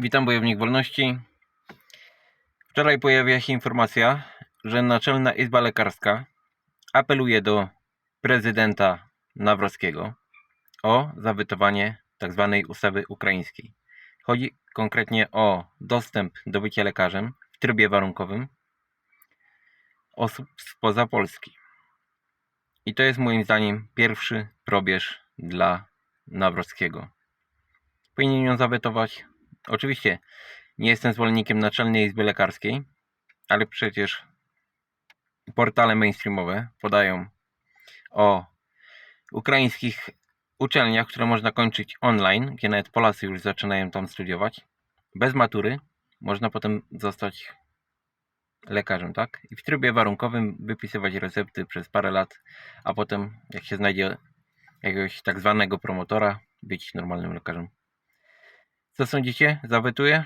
Witam Bojownik Wolności. Wczoraj pojawiła się informacja, że Naczelna Izba Lekarska apeluje do prezydenta Nawrockiego o zawetowanie tzw. ustawy ukraińskiej. Chodzi konkretnie o dostęp do bycia lekarzem w trybie warunkowym osób spoza Polski. I to jest moim zdaniem pierwszy probierz dla Nawrockiego. Powinien ją zawetować. Oczywiście nie jestem zwolennikiem Naczelnej Izby Lekarskiej, ale przecież portale mainstreamowe podają o ukraińskich uczelniach, które można kończyć online, gdzie nawet Polacy już zaczynają tam studiować. Bez matury można potem zostać lekarzem, tak? I w trybie warunkowym wypisywać recepty przez parę lat, a potem, jak się znajdzie jakiegoś tak zwanego promotora, być normalnym lekarzem. Co sądzicie? Zawetuję?